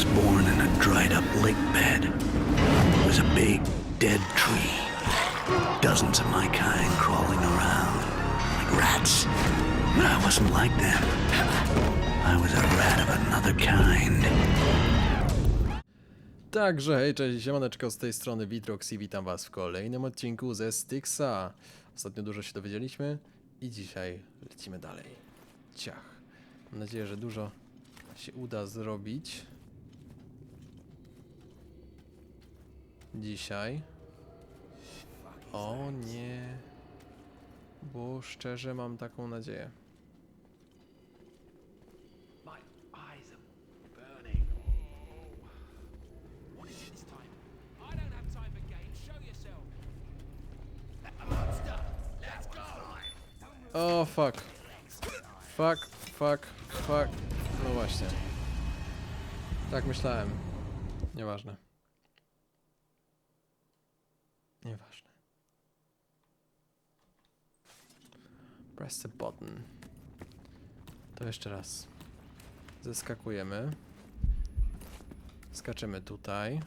was born in a dried up lake bed. It was a big, dead tree. Dozens of my kind crawling around like rats. I wasn't like them. I was a rat of another kind. Także hej, cześć, siemaneczko, z tej strony Witrox i witam was w kolejnym odcinku ze Styxa. Ostatnio dużo się dowiedzieliśmy i dzisiaj lecimy dalej. Ciach. Mam nadzieję, że dużo się uda zrobić. Dzisiaj. O nie. Bo szczerze mam taką nadzieję. O, fuck. Fuck, fuck, fuck. No właśnie. Tak myślałem. Nieważne. Nieważne. Press the button. To jeszcze raz. Zeskakujemy. Skaczymy tutaj.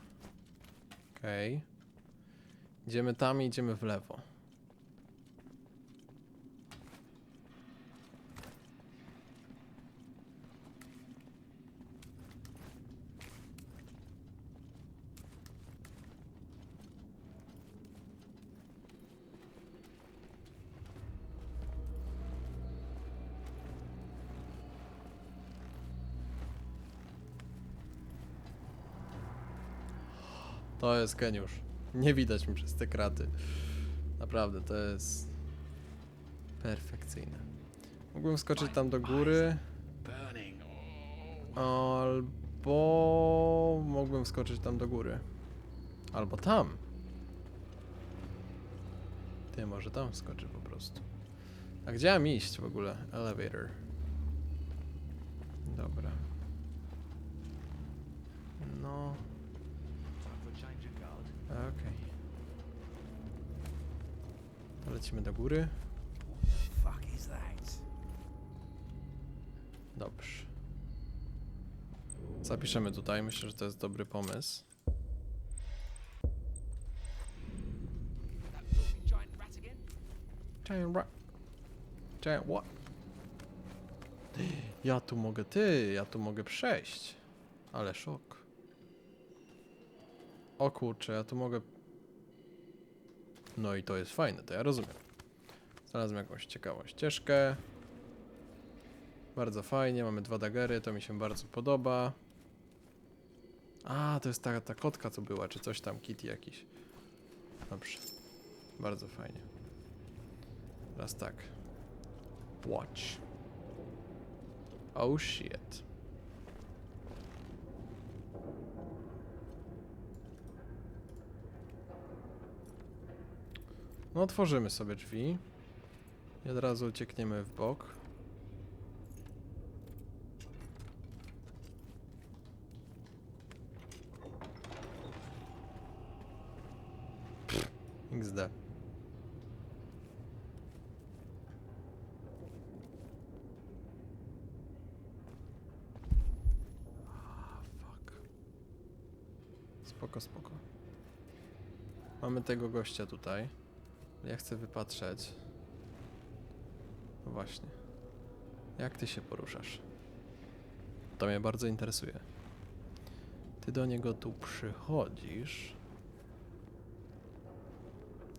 Okej. Idziemy tam i idziemy w lewo. To jest geniusz. Nie widać mi przez te kraty. Naprawdę, to jest perfekcyjne. Mógłbym skoczyć tam do góry, albo mógłbym skoczyć tam do góry. Albo tam. Ty, może tam skoczy po prostu. A gdzie mam iść w ogóle? Elevator. Dobra. No, Time for a change of guard. Okej. To Lecimy do góry. Dobrze. Zapiszemy tutaj, myślę, że to jest dobry pomysł. Giant rat. Giant what? Ja tu mogę, ty, ja tu mogę przejść. Ale szok. O kurczę, ja tu mogę... No i to jest fajne, to ja rozumiem. Znalazłem jakąś ciekawą ścieżkę. Bardzo fajnie, mamy dwa dagery, to mi się bardzo podoba. A, to jest ta, ta kotka co była, czy coś tam, kitty jakiś. Dobrze. Bardzo fajnie. Teraz tak. Watch. Oh shit. No otworzymy sobie drzwi. I od razu uciekniemy w bok. Pff, XD. Spoko, spoko. Mamy tego gościa tutaj. Ja chcę wypatrzeć. No właśnie. Jak ty się poruszasz? To mnie bardzo interesuje. Ty do niego tu przychodzisz.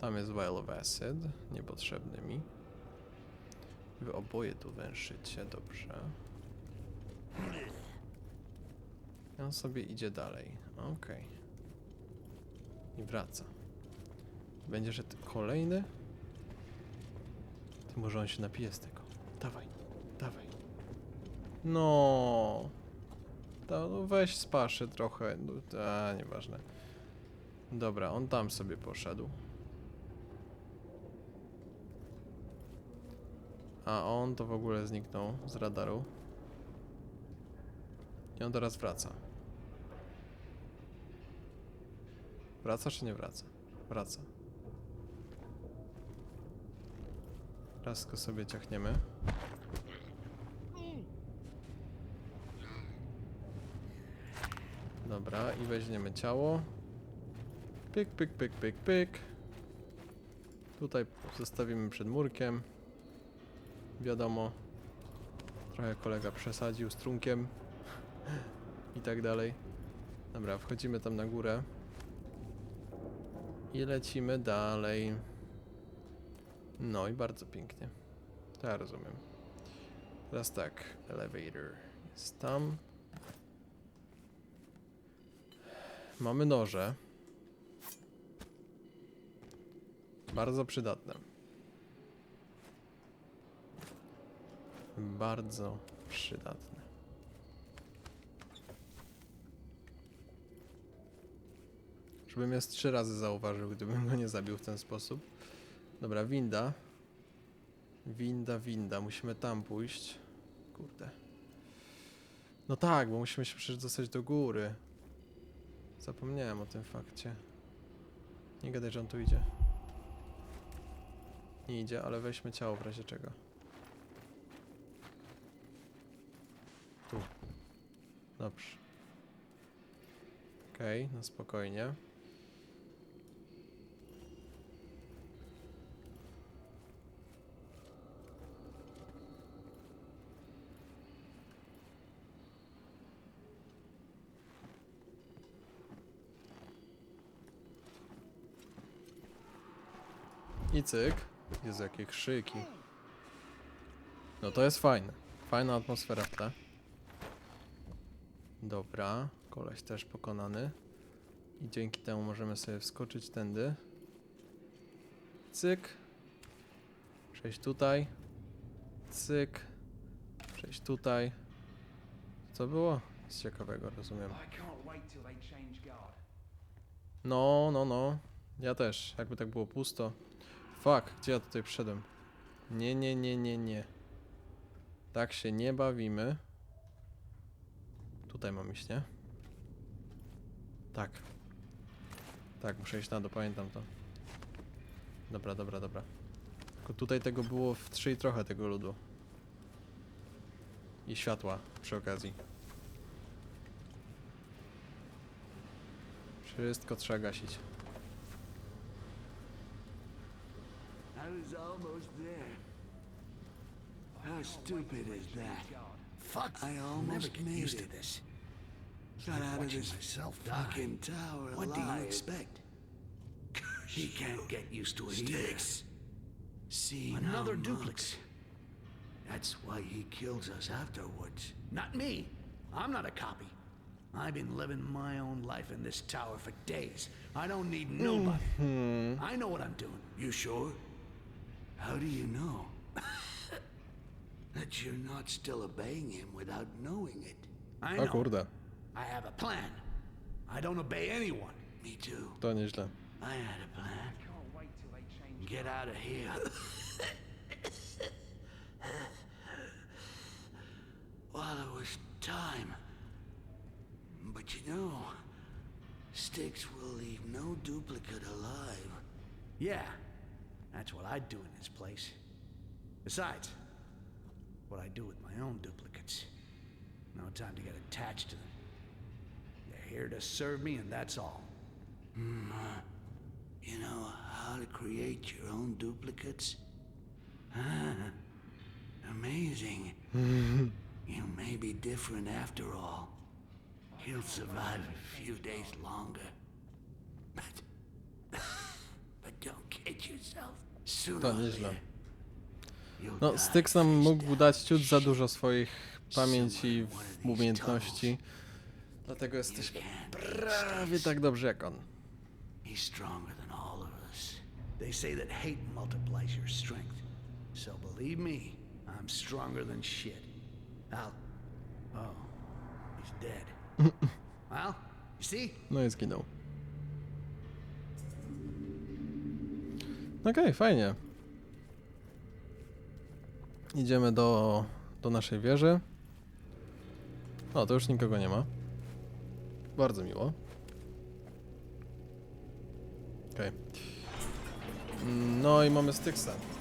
Tam jest Vial of Acid, niepotrzebny mi. Wy oboje tu węszycie, dobrze. I on sobie idzie dalej. Okej. I wraca. Będzie, ty- kolejny? Ty może on się napije z tego. Dawaj, dawaj. No. To no weź spaszy trochę. No, a, nieważne. Dobra, on tam sobie poszedł. A on to w ogóle zniknął z radaru. I on teraz wraca. Wraca czy nie wraca? Wraca. Raz go sobie ciachniemy. Dobra, i weźmiemy ciało. Pyk, pyk, pyk, pyk, pyk. Tutaj zostawimy przed murkiem. Wiadomo, trochę kolega przesadził z trunkiem i tak dalej. Dobra, wchodzimy tam na górę i lecimy dalej. No i bardzo pięknie. To ja rozumiem. Teraz tak, elevator jest tam. Mamy noże. Bardzo przydatne. Bardzo przydatne. Żebym z trzy razy zauważył, gdybym go nie zabił w ten sposób. Dobra, winda. Winda, winda. Musimy tam pójść. Kurde. No tak, bo musimy się przecież dostać do góry. Zapomniałem o tym fakcie. Nie gadaj, że on tu idzie. Nie idzie, ale weźmy ciało w razie czego. Tu. Dobrze. Okej, no spokojnie. Cyk. Jezu, jakie krzyki. No to jest fajne. Fajna atmosfera w tle. Dobra, koleś też pokonany. I dzięki temu możemy sobie wskoczyć tędy. Cyk. Przejść tutaj. Cyk. Przejść tutaj. Co było? Nic ciekawego, rozumiem. No, no, no. Ja też. Jakby tak było pusto. Fuck, gdzie ja tutaj przyszedłem? Nie, nie, nie, nie, nie. Tak się nie bawimy. Tutaj mam iść, nie? Tak. Tak, muszę iść na dół, pamiętam to. Dobra, dobra, dobra. Tylko tutaj tego było w trzy i trochę tego ludu. I światła przy okazji. Wszystko trzeba gasić. I was almost there. How stupid is that? Fuck, I almost made it. this. Got out of this myself fucking tower What do you expect? He can't get used to it Sticks. See, another duplex. That's why he kills us afterwards. Not me. I'm not a copy. I've been living my own life in this tower for days. I don't need nobody. Mm-hmm. I know what I'm doing. You sure? How do you know? that you're not still obeying him without knowing it. I O know. kurde, I have a plan. I don't obey anyone. Me too. to nieźle. I had a plan. Can't wait till they change Get out of here. While there was time. But you know, Styx will leave no duplicate alive. Yeah, that's what I'd do in his place. Besides, what I do with my own duplicates. No time to get attached to them. They're here to serve me, and that's all. You know how to create your own duplicates? Ah, amazing. you may be different after all. He'll survive a few days longer. But, To nieźle. No, Styx nam mógł dać ciut za dużo swoich pamięci, w umiejętności. Dlatego jesteśmy prawie tak dobrze jak on. He's stronger than all of us. They say that hate multiplies your strength. So believe me, I'm stronger than shit. Oh, he's dead. well, you see? No i zginął. Okej, fajnie. Idziemy do, do naszej wieży. O, to już nikogo nie ma. Bardzo miło. Okej. No i mamy Styxa.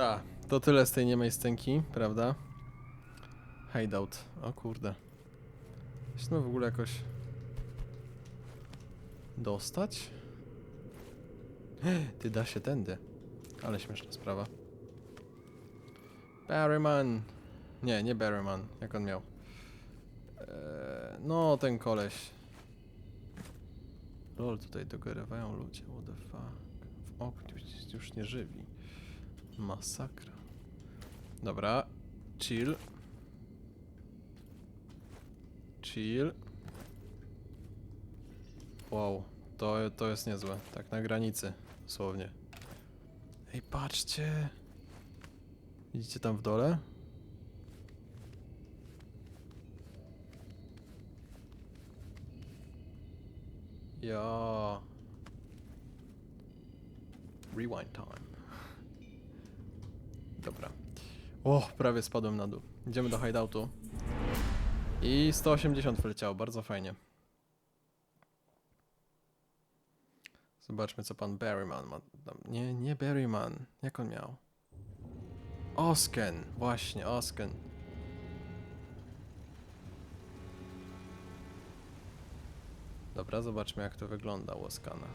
Ta, to tyle z tej niemej scenki, prawda? Hideout. O kurde. Musimy w ogóle jakoś... Dostać? Ty da się tędy. Ale śmieszna sprawa. Barryman. Nie, nie Barryman. Jak on miał? Eee, no, ten koleś. Lol, tutaj dogorywają ludzie. What the fuck? W oknie już- już nie żywi. Masakra. Dobra. Chill. Chill. Wow, to, to jest niezłe. Tak na granicy, dosłownie. Ej, patrzcie! Widzicie tam w dole? Ja. Rewind time. Dobra. O, prawie spadłem na dół. Idziemy do hideoutu. I 180 wleciało, bardzo fajnie. Zobaczmy, co pan Berryman ma. Nie, nie Berryman. Jak on miał? Osken, właśnie, Osken. Dobra, zobaczmy, jak to wygląda u Oskana.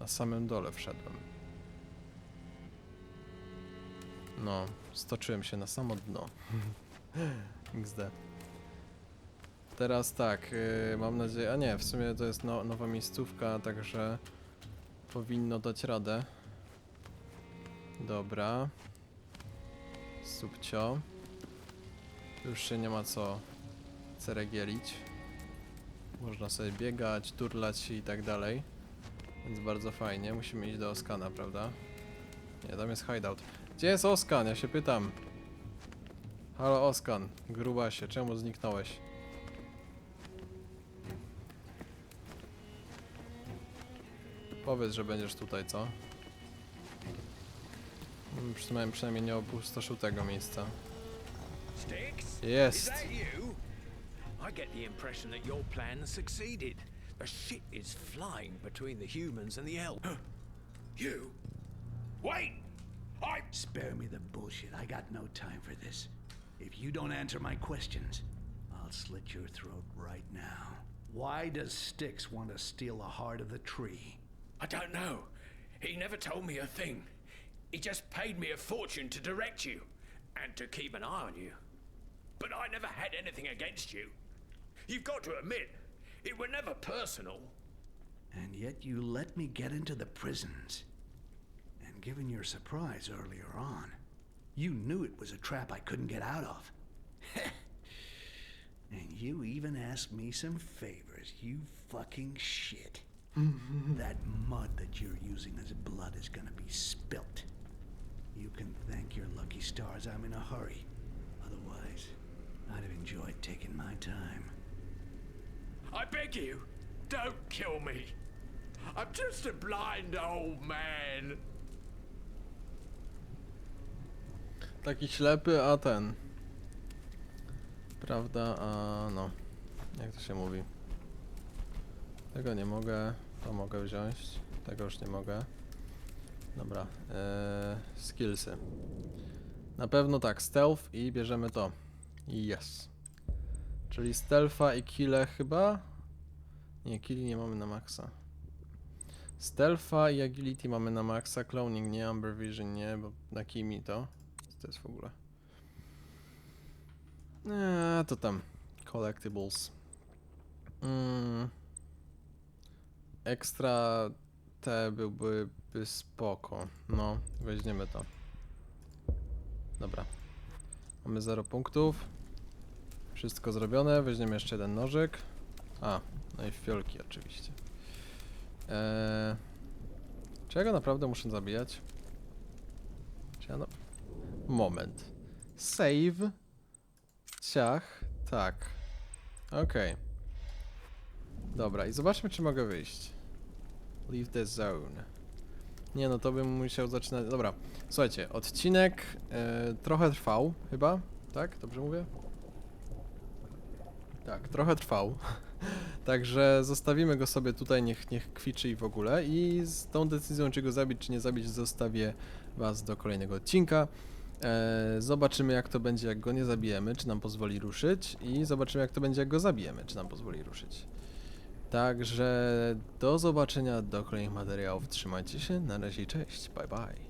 Na samym dole wszedłem. No, stoczyłem się na samo dno. XD. Teraz tak, yy, mam nadzieję, a nie, w sumie to jest no, nowa miejscówka, także powinno dać radę. Dobra. Subcio. Już się nie ma co ceregielić. Można sobie biegać, turlać i tak dalej. Więc bardzo fajnie. Musimy iść do Oskana, prawda? Nie, tam jest hideout. Gdzie jest Oskan? Ja się pytam. Halo Oskan, grubasie, czemu zniknąłeś? Powiedz, że będziesz tutaj, co? Mm, Przynajmniej, przynajmniej nie opustoszył tego miejsca. Jest! I get the impression that your plan succeeded. The shit is flying between the humans and the elves. you? Wait! I. Spare me the bullshit. I got no time for this. If you don't answer my questions, I'll slit your throat right now. Why does Styx want to steal the heart of the tree? I don't know. He never told me a thing. He just paid me a fortune to direct you and to keep an eye on you. But I never had anything against you. You've got to admit, it were never personal. And yet you let me get into the prisons. And given your surprise earlier on, you knew it was a trap I couldn't get out of. and you even asked me some favors, you fucking shit. Mm-hmm. that mud that you're using as blood is gonna be spilt. You can thank your lucky stars I'm in a hurry. Otherwise, I'd have enjoyed taking my time. I beg you, don't kill me. I'm just a blind old man. Taki ślepy, a ten. Prawda, a no. Jak to się mówi? Tego nie mogę, to mogę wziąć. Tego już nie mogę. Dobra, eee, skillsy. Na pewno tak, stealth i bierzemy to. Yes. Czyli stealtha i kille chyba? Nie, killi nie mamy na maksa. Stealtha i agility mamy na maksa, cloning nie, amber vision nie, bo na kimi to. To jest w ogóle? Eee, to tam. Collectibles. Mm. Ekstra te byłby by spoko. No, weźmiemy to. Dobra. Mamy 0 punktów. Wszystko zrobione. Weźmiemy jeszcze jeden nożyk. A, no i fiolki oczywiście. Eee, naprawdę muszę zabijać? Moment. Save. Ciach. Tak. Okej. Dobra, i zobaczmy, czy mogę wyjść. Leave the zone. Nie, no to bym musiał zaczynać. Dobra, słuchajcie, odcinek e, trochę trwał, chyba, tak? Dobrze mówię? Tak, trochę trwał. Także zostawimy go sobie tutaj, niech, niech kwiczy i w ogóle. I z tą decyzją, czy go zabić, czy nie zabić, zostawię Was do kolejnego odcinka. E, zobaczymy jak to będzie, jak go nie zabijemy, czy nam pozwoli ruszyć. I zobaczymy jak to będzie, jak go zabijemy, czy nam pozwoli ruszyć. Także do zobaczenia do kolejnych materiałów. Trzymajcie się, na razie cześć, bye bye.